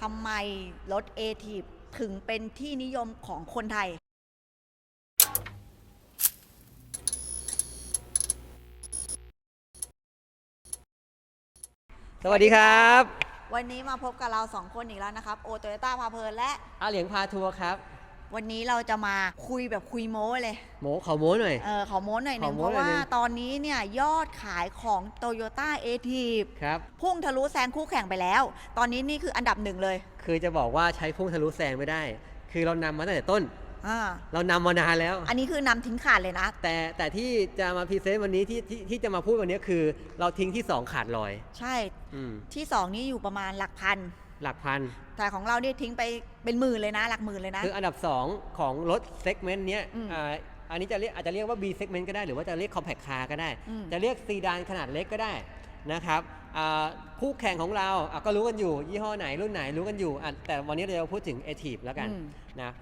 ทำไมรถ a t ทีถึงเป็นที่นิยมของคนไทย สวัสดีครับวันนี้มาพบกับเราสองคนอีกแล้วนะครับ โอโตโยต้าพาเพลินและอาเหลียงพาทัวร์ครับ วันนี้เราจะมาคุยแบบคุยโม้เลยหมูขอโม้หน่อย เออขอโม้หน่อยหนึ่งขอเพโม้ราะหน่อยว่าหนึ่ง ตอนนี้เนี่ยยอดขายของโตโยต้าเอทีฟครับ พุ่งทะลุแซงคู่แข่งไปแล้ว ตอนนี้นี่คืออันดับหนึ่งเลยคือจะบอกว่าใช้พุ่งทะลุแซงไม่ได้ คือเรานำมาตั้งแต่ต้น อ่าเรานำมานานแล้ว อันนี้คือนำทิ้งขาดเลยนะ แต่แต่ที่จะมาพรีเซนต์วันนี้ที่ที่ที่จะมาพูดวันนี้คือ เราทิ้งที่ 2 ขาดลอย ใช่อืมที่สองนี่อยู่ประมาณหลักพัน หลักพัน แต่ของเรานี่ทิ้งไปเป็นหมื่นเลยนะ หลักหมื่นเลยนะ คืออันดับ 2 ของรถเซกเมนต์เนี้ยอืมอ่าอันนี้จะเรียกอาจจะเรียกว่า B segment ก็ได้หรือว่าจะเรียก compact car ก็ได้อืมจะเรียกซีดานขนาดเล็กก็ได้นะครับอ่าคู่แข่งของเราอะก็รู้กันอยู่ ยี่ห้อไหนรุ่นไหนรู้กันอยู่อะแต่วันนี้เราจะพูดถึง a t i v แล้วกันอืมนะ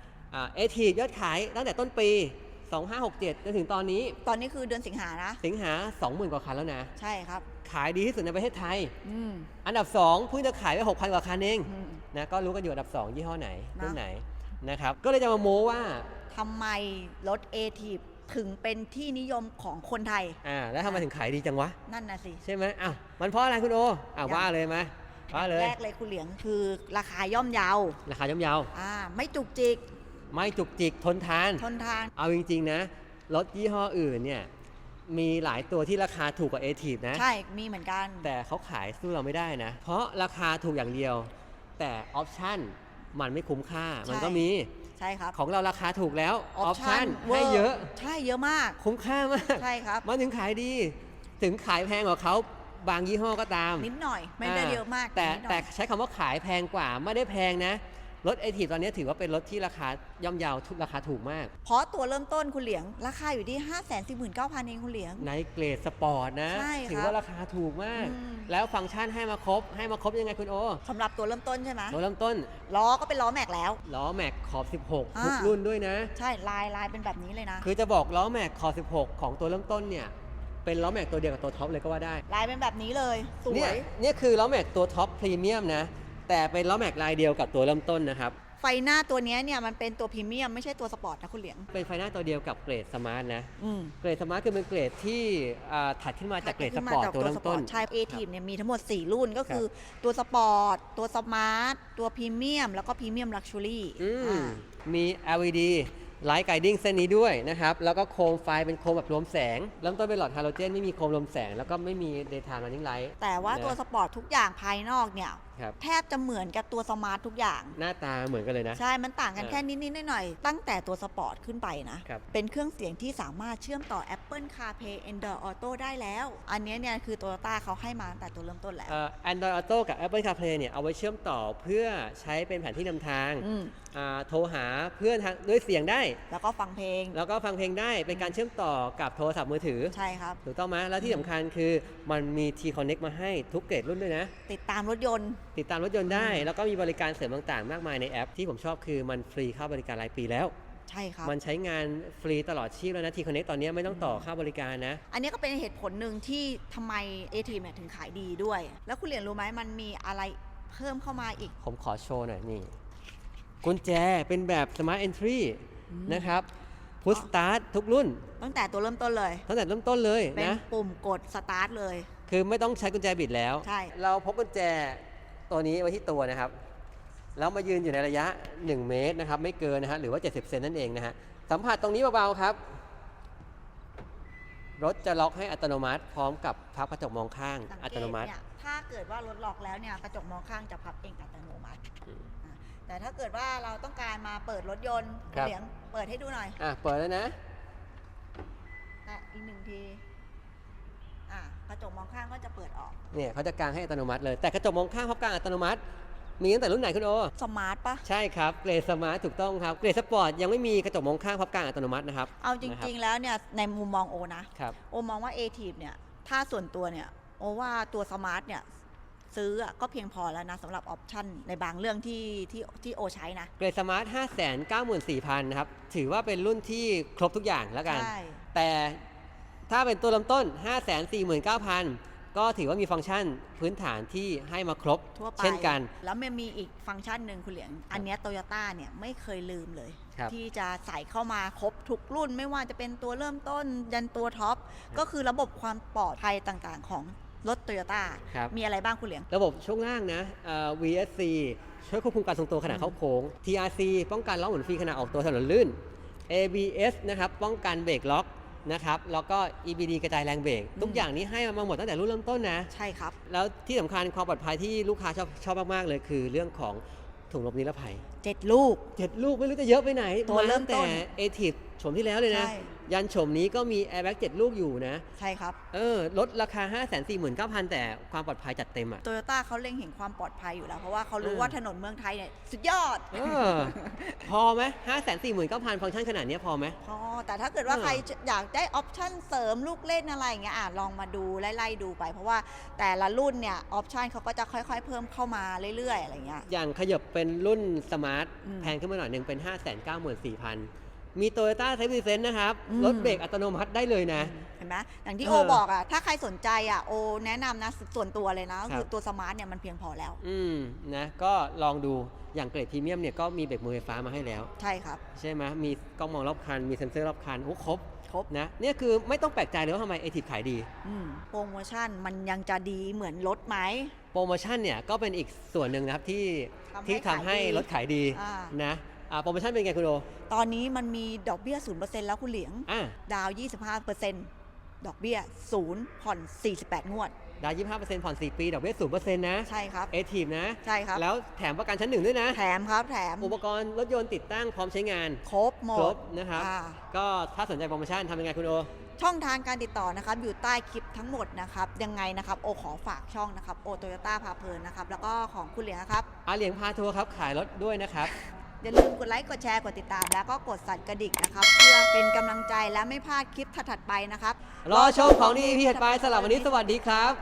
เอทียอดขายตั้งแต่ต้นปี 2567จนถึงตอนนี้ ตอนนี้คือเดือนสิงหานะ สิงหา 20,000 กว่าคันแล้วนะ ใช่ครับ ขายดีที่สุดในประเทศไทย อืม อันดับ 2 เพิ่งจะขายไป 6,000 กว่าคันเองอืม นะก็รู้กันอยู่อันดับ 2 ยี่ห้อไหนนะรุ่นไหนนะครับก็เลยจะมาโม้ว่าทำไมรถ a t ทีถึงเป็นที่นิยมของคนไทย อ่าแล้วทำไมถึงขายดีจังวะ นั่นน่ะสิ ใช่ไหมอ้าวมันเพราะอะไรคุณโออ่ายัง ว่าเลยมาว่าเลย แรกเลยคุณเหลียงคือราคาย่อมเยาวราคาย่อมเยาวอ่า ไม่จุกจิก ไม่จุกจิกทนทาน ทนทาน เอาจริง ๆ นะ รถยี่ห้ออื่นเนี่ย มีหลายตัวที่ราคาถูกกว่าเอทีฟนะ ใช่ มีเหมือนกัน แต่เขาขายสู้เราไม่ได้นะ เพราะราคาถูกอย่างเดียว แต่ออปชั่นมันไม่คุ้มค่า มันก็มี ใช่ครับ ของเราราคาถูกแล้ว ออปชั่นวให้เยอะ ใช่เยอะมาก คุ้มค่ามาก ใช่ครับ มันถึงขายดี ถึงขายแพงกว่าเขาบางยี่ห้อก็ตาม นิดหน่อย ไม่ได้าเยอะมาก แต่นิดหน่อยแต่ใช้คำว่าขายแพงกว่าไม่ได้แพงนะ รถไอทีตอนนี้ถือว่าเป็นรถที่ราคาย่อมเยาวทุกราคาถูกมาก เพราะตัวเริ่มต้นคุณเหลียง ราคาอยู่ที่ 5 4 9 0 0 0 เองคุณเหลียง ในเกรดสปอร์ตนะ ใช่ครับถือว่าราคาถูกมากอืมแล้วฟังก์ชันให้มาครบ ให้มาครบยังไงคุณโอสำหรับตัวเริ่มต้นใช่ไหมตัวเริ่มต้น ล้อก็เป็นล้อแม็กแล้ว ล้อแม็กขอบ 16อ่าทุกรุ่นด้วยนะ ใช่ลายลายเป็นแบบนี้เลยนะ คือจะบอกล้อแม็กขอบ 16 ของตัวเริ่มต้นเนี่ยเป็นล้อแม็กตัวเดียวกับตัวท็อปเลยก็ว่าได้ ลายเป็นแบบนี้เลย สวเนี่ยยเนี่ยคือล้อแม็กตัวท็อปพรีเมียมนะ แต่เป็นล้อแม็กลายเดียวกับตัวเริ่มต้นนะครับ ไฟหน้าตัวเนี้ยเนี่ยมันเป็นตัวพรีเมียมไม่ใช่ตัวสปอร์ตนะคุณเหลียง เป็นไฟหน้าตัวเดียวกับเกรดสมาร์ทนะ อืมเกรดสมาร์ทคือเป็นเกรดที่อ่าถัดขึ้นมาจากเกรดสปอร์ตตัวเริ่มต้น ใช่ A ทีมเนี่ยมีทั้งหมด 4 รุ่นก็คือตัวสปอร์ตตัวสมาร์ทตัวพรีเมียมแล้วก็พรีเมียมลักชัวรี่อืมมี LED ไลท์ไกดิ้งเส้นนี้ด้วยนะครับ แล้วก็โคมไฟเป็นโคมแบบรวมแสง เริ่มต้นเป็นหลอดฮาโลเจน ไม่มีโคมรวมแสง แล้วก็ไม่มี daytime running light แต่ว่านะตัวสปอร์ตทุกอย่างภายนอกเนี่ยครับ แทบจะเหมือนกับตัวสมาร์ททุกอย่าง หน้าตาเหมือนกันเลยนะ ใช่ มันต่างกันเออแค่นิดๆหน่อยๆตั้งแต่ตัวสปอร์ตขึ้นไปนะ ครับ เป็นเครื่องเสียงที่สามารถเชื่อมต่อ Apple CarPlay Android Auto ได้แล้ว อันเนี้ยเนี่ยคือ Toyota เขาให้มาตั้งแต่ตัวเริ่มต้นแล้วเอ่อ Android Auto กับ Apple CarPlay เนี่ยเอาไว้เชื่อมต่อเพื่อใช้เป็นแผนที่นำทางอืม อ่าโทรหาเพื่อนทางด้วยเสียงได้ แล้วก็ฟังเพลง แล้วก็ฟังเพลงได้เป็นการเชื่อมต่อกับโทรศัพท์มือถือ ใช่ครับ ถูกต้องไหมแล้วที่สำคัญคือมันมี T Connect มาให้ทุกเกรดรุ่นด้วยนะ ติดตามรถยนต์ ติดตามรถยนต์ได้ แล้วก็มีบริการเสริมต่างๆ มากมายในแอป ที่ผมชอบคือมันฟรีค่าบริการรายปีแล้วใช่ครับ มันใช้งานฟรีตลอดชีพแล้วนะ T Connect ตอนนี้ไม่ต้องต่อค่าบริการนะ อันนี้ก็เป็นเหตุผลหนึ่งที่ทำไม a t เนี่ยถึงขายดีด้วย แล้วคุณเหรียญรู้ไหมมันมีอะไรเพิ่มเข้ามาอีก ผมขอโชว์หน่อยนี่ กุญแจเป็นแบบ Smart Entry นะครับ Push Start ทุกรุ่น ตั้งแต่ตัวเริ่มต้นเลย ตั้งแต่เริ่มต้นเลยเป็นนะปุ่มกดสตาร์ทเลย คือไม่ต้องใช้กุญแจบิดแล้ว ใช่ เราพกกุญแจ ตัวนี้ไว้ที่ตัวนะครับ แล้วมายืนอยู่ในระยะ 1 เมตรนะครับ ไม่เกินนะฮะหรือว่า 70 เซนนั่นเองนะฮะสัมผัสตรงนี้เบาๆครับ รถจะล็อกให้อัตโนมัติ พร้อมกับพับกระจกมองข้างสังอัเกตตโนมัติ เนี่ยถ้าเกิดว่ารถล็อกแล้วเนี่ยกระจกมองข้างจะพับเองอัตโนมัติอืมอะแต่ถ้าเกิดว่าเราต้องการมาเปิดรถยนต์ครับ เหลียงเปิดให้ดูหน่อยอะเปิดแล้วนะ แตะอีกหนึ่งทีอะกระจ กมองข้างก็จะเปิดออก เนี่ยเขาจะกางให้อัตโนมัติเลย แต่กระจกมองข้างพับกางอัตโนมัติ มีตั้งแต่รุ่นไหนคุณโอ สมาร์ทปะใช่ครับ เกรดสมาร์ทถูกต้องครับ เกรดสปอร์ตยังไม่มีกระจกมองข้างพับกางอัตโนมัตินะครับเอาจนะคริบงๆ แล้วเนี่ยในมุมมองโอนะครับ โอมองว่า a t เนี่ยถ้าส่วนตัวเนี่ยโอว่าตัวสมาร์ทเนี่ยซื้ออะก็เพียงพอแล้วนะสำหรับออปชั่นในบางเรื่องที่ที่ที่โอใช้นะเกรดสมาร์ท 594,000นะครับ ถือว่าเป็นรุ่นที่ครบทุกอย่างแล้วกัน ใช่แต่ถ้าเป็นตัวลำต้น 549,000 ก็ถือว่ามีฟังก์ชันพื้นฐานที่ให้มาครบทั่วไปเช่นกัน แล้วมันมีอีกฟังก์ชันหนึ่งคุณเหลียง อันเนี้โตโยต้าเนี่ยไม่เคยลืมเลยครับที่จะใส่เข้ามาครบทุกรุ่น ไม่ว่าจะเป็นตัวเริ่มต้นยันตัวท็อป ก็คือระบบความปลอดภัยต่างๆ ของรถโตโยต้าครับมีอะไรบ้างคุณเหลียง ระบบช่วงล่างนะเอ่อ VSC ช่วยควบคุมการทรงตัวขณะเข้าโค้ง TRC ป้องกันล้อหมุนฟรีขณะออกตัวถนนลื่น ABS นะครับป้องกันเบรกล็อก นะครับแล้วก็ EBD กระจายแรงเบรกทุกอย่างนี้ให้มาหมดตั้งแต่รุ่นเริ่มต้นนะ ใช่ครับ แล้วที่สำคัญความปลอดภัยที่ลูกค้าชอบชอบมากๆเลย คือเรื่องของถุงลมนิรภัยเจ็ดลูกเจ็ดลูกไม่รู้จะเยอะไปไหนตัวเริ่มต้นาแต่เอทีฟ ชมที่แล้วเลยนะ ใช่ ยันชมนี้ก็มีแอร์แบ็กเจ็ดลูกอยู่นะ ใช่ครับ เออลดราคา 5 4 9 0 0 0 แต่ความปลอดภัยจัดเต็มอะ โตโยต้าเขาเล็งเห็นความปลอดภัยอยู่แล้ว เพราะว่าเขารู้เออว่าถนนเมืองไทยเนี่ยสุดยอด เออ พอไหมห้าแสนสี่หมื่นเก้าพันฟังก์ชันขนาดเนี้ยพอไหม พอแต่ถ้าเกิดว่าเออใครอยากได้ออปชั่นเสริมลูกเล่นอะไรอย่างเงี้ยอะลองมาดูไล่ๆดูไป เพราะว่าแต่ละรุ่นเนี่ยออปชั่นเขาก็จะค่อยๆ เพิ่มเข้ามาเรื่อยๆอะไรเงี้ย อย่างขยับเป็นรุ่นสมาร์ทอืม แพงขึ้นมาหน่อยหนึ่งเป็น 5 9 4 0 0 0 มีโตโยต้าไซส์ดีเซนนะครับอืมรถเบรกอัตโนมัติได้เลยนะ เห็นไหมอย่างที่เอโออบอกอะ ถ้าใครสนใจอะโอแนะนำนะส่วนตัวเลยนะก็ครับคือตัวสมาร์ทเนี่ยมันเพียงพอแล้ว อืมนะก็ลองดูอย่างเกรดพรีเมียมเนี่ยก็มีเบรกมือไฟฟ้ามาให้แล้ว ใช่ครับ ใช่ไหมมีกล้องมองรอบคัน มีเซ็นเซอร์รอบคันโอ้ครบครบนะเนี่ยคือไม่ต้องแปลกใจเลยว่าทำไมเอทีขายดีอืมโปรโมชั่นมันยังจะดีเหมือนรถไหมโปรโมชั่นเนี่ยก็เป็นอีกส่วนหนึ่งนะครับที่ทำให้ที่ทำให้ขายดีรถขายดีอ่านะอ่า โปรโมชั่นเป็นไงคุณโอ ตอนนี้มันมีดอกเบี้ย0%แล้วคุณเหลียง อะดาว25%ดอกเบี้ย0ผ่อน48งวด ดาวยี่ห้าเปอร์เซ็นต์ผ่อนสี่ปี ดอกเบี้ยศูนย์เปอร์เซ็นต์นะใช่ครับ เอทีนะ ใช่ครับ แล้วแถมประกันชั้นหนึ่งด้วยนะ แถมครับแถมอุปกรณ์รถยนต์ติดตั้งพร้อมใช้งาน ครบหมครดบนะครับ อ่าก็ถ้าสนใจโปรโมชั่นทำยังไงคุณโอ ช่องทางการติดต่อนะครับอยู่ใต้คลิปทั้งหมดนะครับ ยังไงนะครับ โอขอฝากช่องนะครับ โอโตโยต้าพาเพลินนะครับ แล้วก็ของคุณเหลียงนะครับ อาเหลียงพาทัวร์ครับ ขายรถด้วยนะครับ อย่าลืมกดไลค์ กดแชร์ กดติดตาม แล้วก็กดสั่นกระดิ่งนะครับ เพื่อเป็นกำลังใจและไม่พลาดคลิปถัดๆไปนะครับ รอชมของดีพี่ถัดไปสำหรับวันนี้สวัสดีครับ